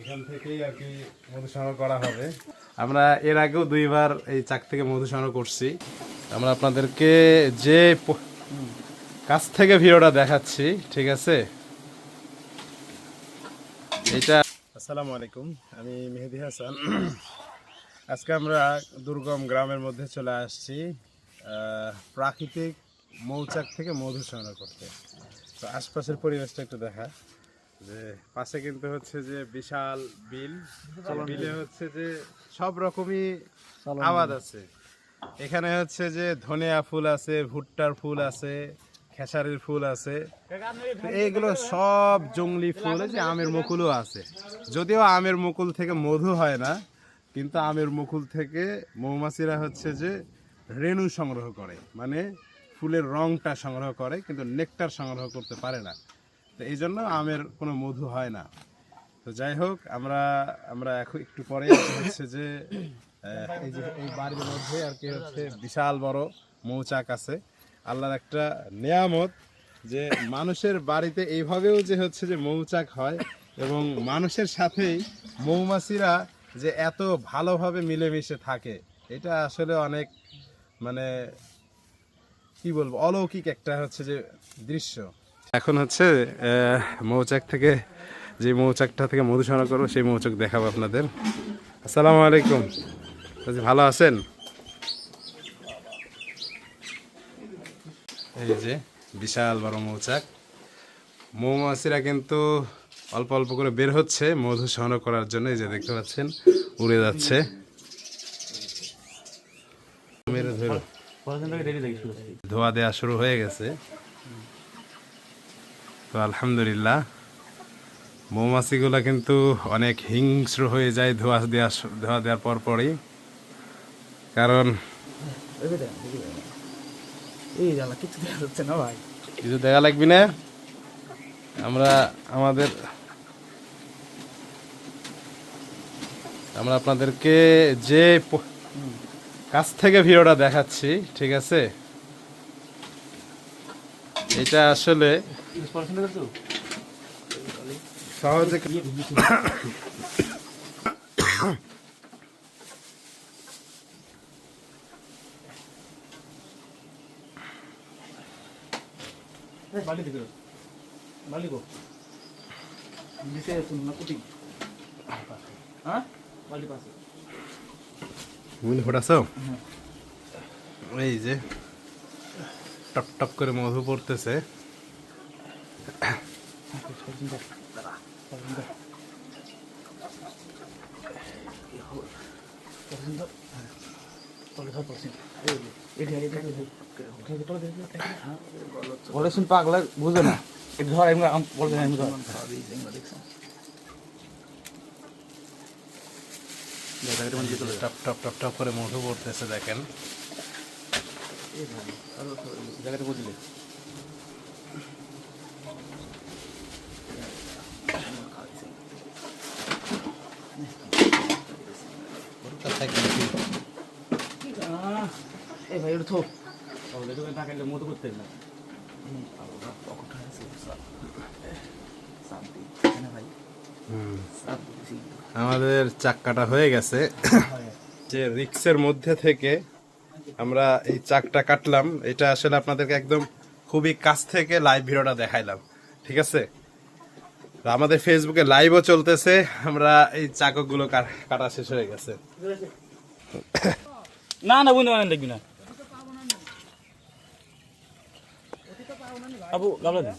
এখান থেকেই আর কি মধু সংগ্রহ করা হবে। আমরা এর আগেও দুইবার এই চাক থেকে মধু সংগ্রহ করছি। আমরা আপনাদেরকে যে কাছ থেকে ভিডিওটা দেখাচ্ছি ঠিক আছে? এটা আসসালামু আলাইকুম আমি মেহেদি হাসান। আজকে আমরা দুর্গম গ্রামের মধ্যে চলে আসছি প্রাকৃতিক মৌচাক থেকে মধু সংগ্রহ করতে। তো আশপাশের পরিবেশটা একটু দেখা। যে পাশে কিন্তু হচ্ছে যে বিশাল বিল। বিলে। হচ্ছে যে সব রকমই আবাদ আছে। এখানে হচ্ছে যে ধনিয়া ফুল আছে ভুট্টার ফুল আছে খেসারির ফুল আছে। এইগুলো সব জঙ্গলি ফুল যে আমের মুকুলও আছে। যদিও আমের মুকুল থেকে মধু হয় না কিন্তু আমের মুকুল থেকে মৌমাছিরা হচ্ছে যে রেণু সংগ্রহ করে। মানে ফুলের রংটা সংগ্রহ করে কিন্তু নেকটার সংগ্রহ করতে পারে না। তো এই জন্য আমের কোনো মধু হয় না। তো যাই হোক, আমরা আমরা এখন একটু পরে হচ্ছে যে এই যে এই বাড়ির মধ্যে আর কি হচ্ছে বিশাল বড় মৌচাক আছে। আল্লাহর একটা নিয়ামত যে মানুষের বাড়িতে এইভাবেও যে হচ্ছে যে মৌচাক হয় এবং মানুষের সাথেই মৌমাছিরা যে এত ভালোভাবে মিলেমিশে থাকে, এটা আসলে অনেক মানে কি বলব, অলৌকিক একটা হচ্ছে যে দৃশ্য। এখন হচ্ছে মৌচাক থেকে যে মৌচাকটা থেকে মধু সংগ্রহ করব সেই মৌচাক দেখাবো আপনাদের। আসসালামু আলাইকুম। ভালো আছেন? এই যে বিশাল বড় মৌচাক। মৌমাছিরা কিন্তু অল্প অল্প করে বের হচ্ছে মধু সংগ্রহ করার জন্য। এই যে দেখতে পাচ্ছেন উড়ে যাচ্ছে। মেরে ধরো ধোয়া দেওয়া শুরু হয়ে গেছে। তো আলহামদুলিল্লাহ। মৌমাছিগুলো কিন্তু অনেক হিংস্র হয়ে যায় ধোয়া দেওয়া ধোয়া দেওয়ার পর পরই। কারণ কিছু দেখা ভাই। কিছু দেখা লাগবি না। আমরা আমাদের আমরা আপনাদেরকে যে কাছ থেকে ভিডিওটা দেখাচ্ছি ঠিক আছে? এটা আসলে পড়াশোনা করছ সহজে বালি দিকে বালি গো নিচে শুন না কুটি হ্যাঁ বালি পাশে বুঝলি ফোটাছ এই যে টপ টপ করে মধু পড়তেছে বলে পাগলা বুঝে না। এটা ধর এমনি ধর। টপ টপ টপ টপ করে মধু পড়তেছে দেখেন। জায়গাটা বুঝলে? মতো করতে না আমাদের চাক্কাটা হয়ে গেছে। যে রিক্সের মধ্যে থেকে আমরা এই চাকটা কাটলাম এটা আসলে আপনাদেরকে একদম খুবই কাছ থেকে লাইভ ভিডিওটা দেখাইলাম ঠিক আছে? তো আমাদের ফেসবুকে লাইভও চলতেছে। আমরা এই চাকগুলো কাটা শেষ হয়ে গেছে। না না বুঝতে পারেন দেখবি না। আবু গাবলা দেন